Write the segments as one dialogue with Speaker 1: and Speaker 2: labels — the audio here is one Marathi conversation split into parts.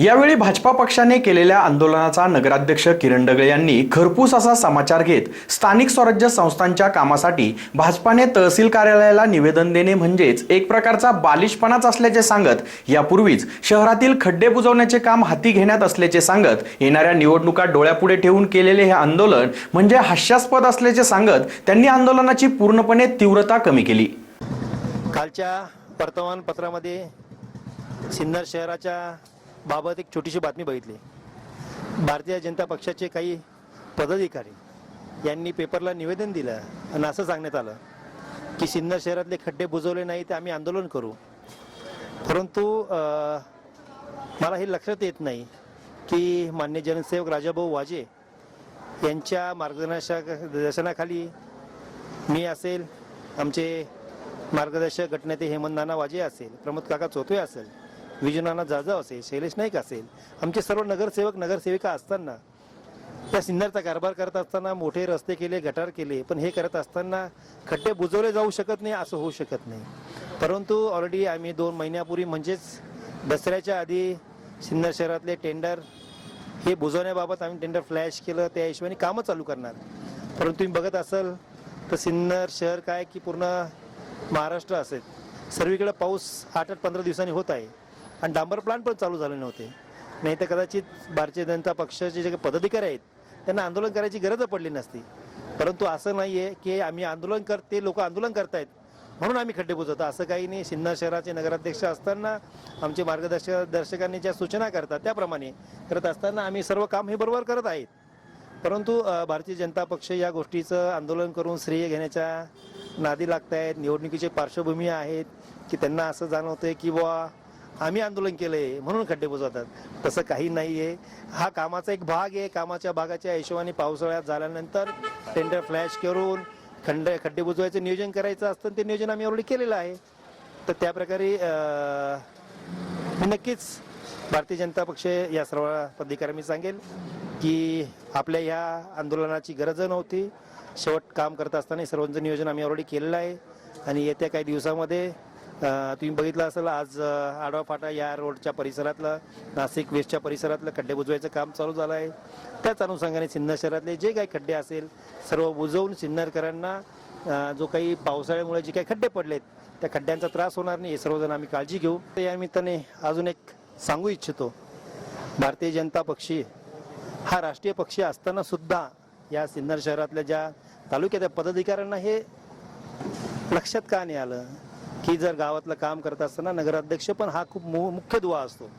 Speaker 1: यावेळी भाजपा पक्षाने केलेल्या आंदोलनाचा नगराध्यक्ष किरण डगळे यांनी खरपूस असा समाचार घेत स्थानिक स्वराज्य संस्थांच्या कामासाठी भाजपाने तहसील कार्यालयाला निवेदन देणे म्हणजेच एक प्रकारचा बालिशपणाच असल्याचे सांगत यापूर्वीच शहरातील खड्डे बुजवण्याचे काम हाती घेण्यात असल्याचे सांगत येणाऱ्या निवडणुका डोळ्यापुढे ठेवून केलेले हे आंदोलन म्हणजे हास्यास्पद असल्याचे सांगत त्यांनी आंदोलनाची पूर्णपणे तीव्रता कमी केली.
Speaker 2: कालच्या वर्तमानपत्रामध्ये सिन्नर शहराच्या बाबत एक छोटीशी बातमी बघितली. भारतीय जनता पक्षाचे काही पदाधिकारी यांनी पेपरला निवेदन दिलं आणि असं सांगण्यात आलं की सिन्नर शहरातले खड्डे बुजवले नाही ते आम्ही आंदोलन करू. परंतु मला हे लक्षात येत नाही की मान्य जनसेवक राजाभाऊ वाजे यांच्या मार्गदर्शक दर्शनाखाली मी असेल आमचे मार्गदर्शक गटनेते हेमंत नाना वाजे असेल प्रमोद काका चोतवे असेल विजनाना जाधव असेल शैलेश नाईक असेल आमचे सर्व नगरसेवक नगरसेविका असताना त्या सिन्नरचा कारभार करत असताना मोठे रस्ते केले गटार केले पण हे करत असताना खड्डे बुजवले जाऊ शकत नाही असं होऊ शकत नाही. परंतु ऑलरेडी आम्ही दोन महिन्यापूर्वी म्हणजेच दसऱ्याच्या आधी सिन्नर शहरातले टेंडर हे बुजवण्याबाबत आम्ही टेंडर फ्लॅश केलं त्या हिशोबाने कामं चालू करणार. परंतु तुम्ही बघत असाल तर सिन्नर शहर काय की पूर्ण महाराष्ट्र असेल. सर्वीकडे पाऊस आठ आठ पंधरा दिवसांनी होत आहे. आणि डांबर प्लांट पण चालू झाले नव्हते. नाही तर कदाचित भारतीय जनता पक्षाचे जे काही पदाधिकारी आहेत त्यांना आंदोलन करायची गरज पडली नसती. परंतु असं नाही आहे की आम्ही आंदोलन कर ते लोक आंदोलन करतायत म्हणून आम्ही खड्डे बुजवतो. असं काही नाही सिन्नर शहराचे नगराध्यक्ष असताना आमचे मार्गदर्शक दर्शकांनी ज्या सूचना करतात त्याप्रमाणे करत असताना आम्ही सर्व काम हे बरोबर करत आहेत. परंतु भारतीय जनता पक्ष या गोष्टीचं आंदोलन करून श्रेय घेण्याच्या नादी लागत आहेत निवडणुकीची पार्श्वभूमी आहेत की त्यांना असं जाणवतंय की बुवा आम्ही आंदोलन केलंय म्हणून खड्डे बुजवतात. तसं काही नाही आहे हा कामाचा एक भाग आहे. कामाच्या भागाच्या हिशोबाने पावसाळ्यात झाल्यानंतर टेंडर फ्लॅश करून खंड खड्डे बुजवायचं नियोजन करायचं असतं. ते नियोजन आम्ही ऑलरेडी केलेलं आहे. तर त्या प्रकारे मी नक्कीच भारतीय जनता पक्ष या सर्व पदाधिकाऱ्यांना मी सांगेल की आपल्या या आंदोलनाची गरज नव्हती. शेवट काम करत असताना सर्वांचं नियोजन आम्ही ऑलरेडी केलेलं आहे. आणि येत्या काही दिवसामध्ये तुम्ही बघितलं असेल आज आडवा फाटा या रोडच्या परिसरातलं नाशिक वेस्टच्या परिसरातलं खड्डे बुजवायचं काम चालू झालं आहे. त्याच अनुषंगाने सिन्नर शहरातले जे काही खड्डे असेल सर्व बुजवून सिन्नरकरांना जो काही पावसाळ्यामुळे जे काही खड्डे पडलेत त्या खड्ड्यांचा त्रास होणार नाही हे सर्वजण आम्ही काळजी घेऊ. तर या निमित्ताने अजून एक सांगू इच्छितो भारतीय जनता पक्षी हा राष्ट्रीय पक्षी असताना सुद्धा या सिन्नर शहरातल्या ज्या तालुक्याच्या पदाधिकाऱ्यांना हे लक्षात का नाही आलं? ही जर गावातलं काम करत असताना नगराध्यक्ष पण हा खूप मुख्य दुवा असतो.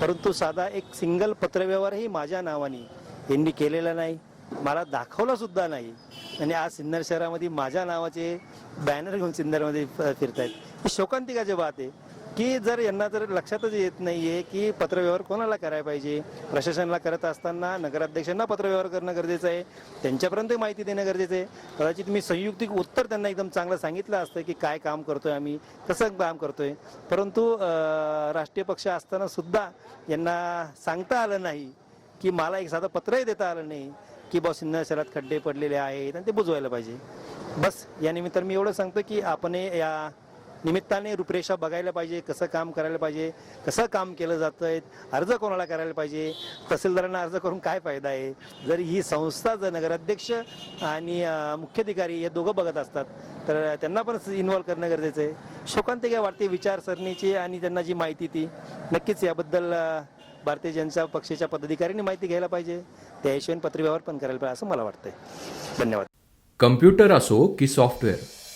Speaker 2: परंतु साधा एक सिंगल पत्रव्यवहारही माझ्या नावाने यांनी केलेला नाही. मला दाखवला सुद्धा नाही. आणि आज सिन्नर शहरामध्ये माझ्या नावाचे बॅनर घेऊन सिन्नरमध्ये फ- फिरतायत. ही शोकांतिकाची बात आहे. की जर यांना जर लक्षातच येत नाहीये की पत्रव्यवहार कोणाला करायला पाहिजे? प्रशासनाला करत असताना नगराध्यक्षांना पत्रव्यवहार करणं गरजेचं आहे. त्यांच्यापर्यंत माहिती देणं गरजेचं आहे. कदाचित मी संयुक्तिक उत्तर त्यांना एकदम चांगलं सांगितलं असतं की काय काम करतोय आम्ही कसं काम करतोय. परंतु राष्ट्रीय पक्ष असताना सुद्धा यांना सांगता आलं नाही की मला एक साधं पत्रही देता आलं नाही की बॉ सिन्नर शहरात खड्डे पडलेले आहेत आणि ते बुजवायला पाहिजे. बस या निमित्तानं मी एवढं सांगतो की आपण हे या निमित्ताने रूपरेषा बघायला पाहिजे कसं काम करायला पाहिजे कसं काम केलं जातं आहे अर्ज कोणाला करायला पाहिजे तहसीलदारांना अर्ज करून काय फायदा आहे? जर ही संस्था जर नगराध्यक्ष आणि मुख्याधिकारी हे दोघं बघत असतात तर त्यांना पण इन्व्हॉल्व करणं गरजेचं आहे. शोकांतिका वाटते विचारसरणीची आणि त्यांना जी माहिती ती? नक्कीच याबद्दल भारतीय जनता पक्षाच्या पदाधिकाऱ्यांनी माहिती घ्यायला पाहिजे. त्या हिशोबाने पत्रव्यवहार पण करायला पाहिजे असं मला वाटतंय. धन्यवाद.
Speaker 3: कम्प्युटर असो की सॉफ्टवेअर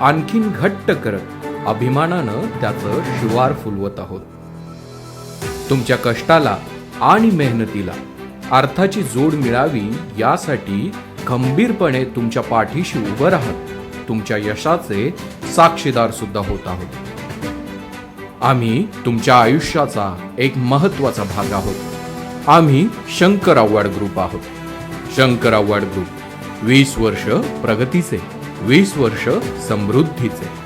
Speaker 3: आणखीन घट्ट करत अभिमानानं त्याचं शिवार फुलवत आहोत. तुमच्या कष्टाला आणि मेहनतीला अर्थाची जोड मिळावी यासाठी खंबीरपणे तुमच्या पाठीशी उभं राहत तुमच्या यशाचे साक्षीदार सुद्धा होत आहोत. आम्ही तुमच्या आयुष्याचा एक महत्त्वाचा भाग आहोत. आम्ही शंकर आव्हाड ग्रुप आहोत. शंकर आव्हाड ग्रुप वीस वर्ष प्रगतीचे वीस वर्ष समृद्धीचे.